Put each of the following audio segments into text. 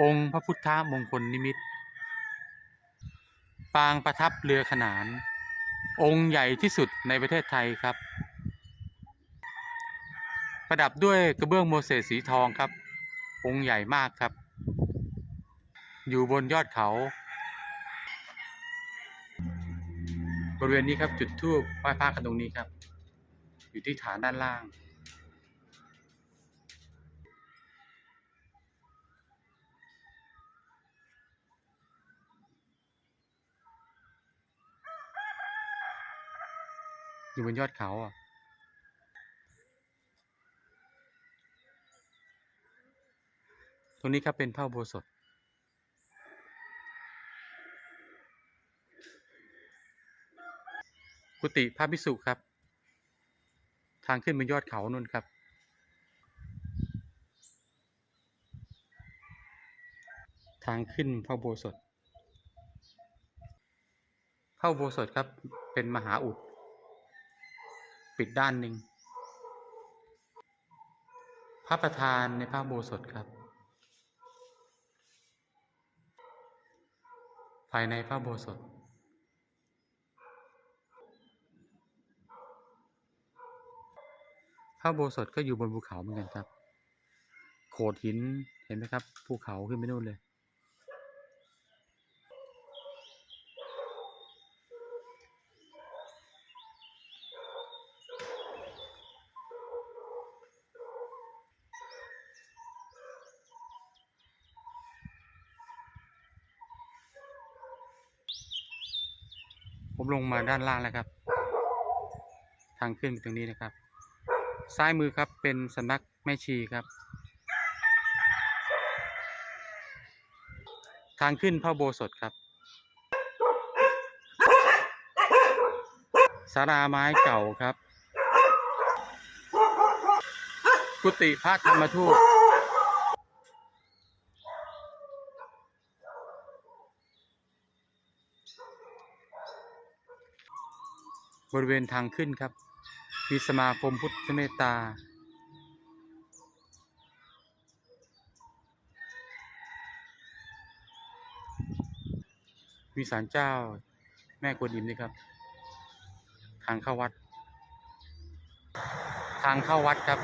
องค์พระพุทธมงคลนิมิต ปางประทับเรือขนาน องค์ใหญ่ที่สุดในประเทศไทยครับ ประดับด้วยกระเบื้องโมเสสสีทองครับ องค์ใหญ่มากครับ อยู่บนยอดเขา บริเวณนี้ครับจุดทูบไหว้พระกันตรงนี้ครับ อยู่ที่ฐานด้านล่าง อยู่บนยอดเขาอะตรงนี้ครับเป็นพระโบสถกุฏิพระภิกษุครับ ทางขึ้นบนยอดเขานู่นครับ ทางขึ้นพระโบสถพระโบสถครับเป็นมหาอุด ปิดด้านหนึ่ง พระประธานในพระโบสถครับ ภายในพระโบสถ พระโบสถก็อยู่บนภูเขาเหมือนกันครับ โขดหินเห็นไหมครับ ภูเขาขึ้นไปนู่นเลย ผมลงมาด้านล่างแล้วครับ ทางขึ้นไปตรงนี้นะครับ ซ้ายมือครับเป็นสำนักแม่ชีครับ ทางขึ้นพระอุโบสถครับศาลาไม้เก่าครับ กุฏิพระธรรมทูต บริเวณทางขึ้นครับ มีสมาคมพุทธเมตตา มีศาลเจ้าแม่กวนอิมด้วยครับ ทางเข้าวัด ทางเข้าวัดครับ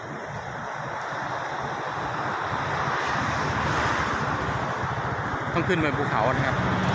ต้องขึ้นบนภูเขานะครับ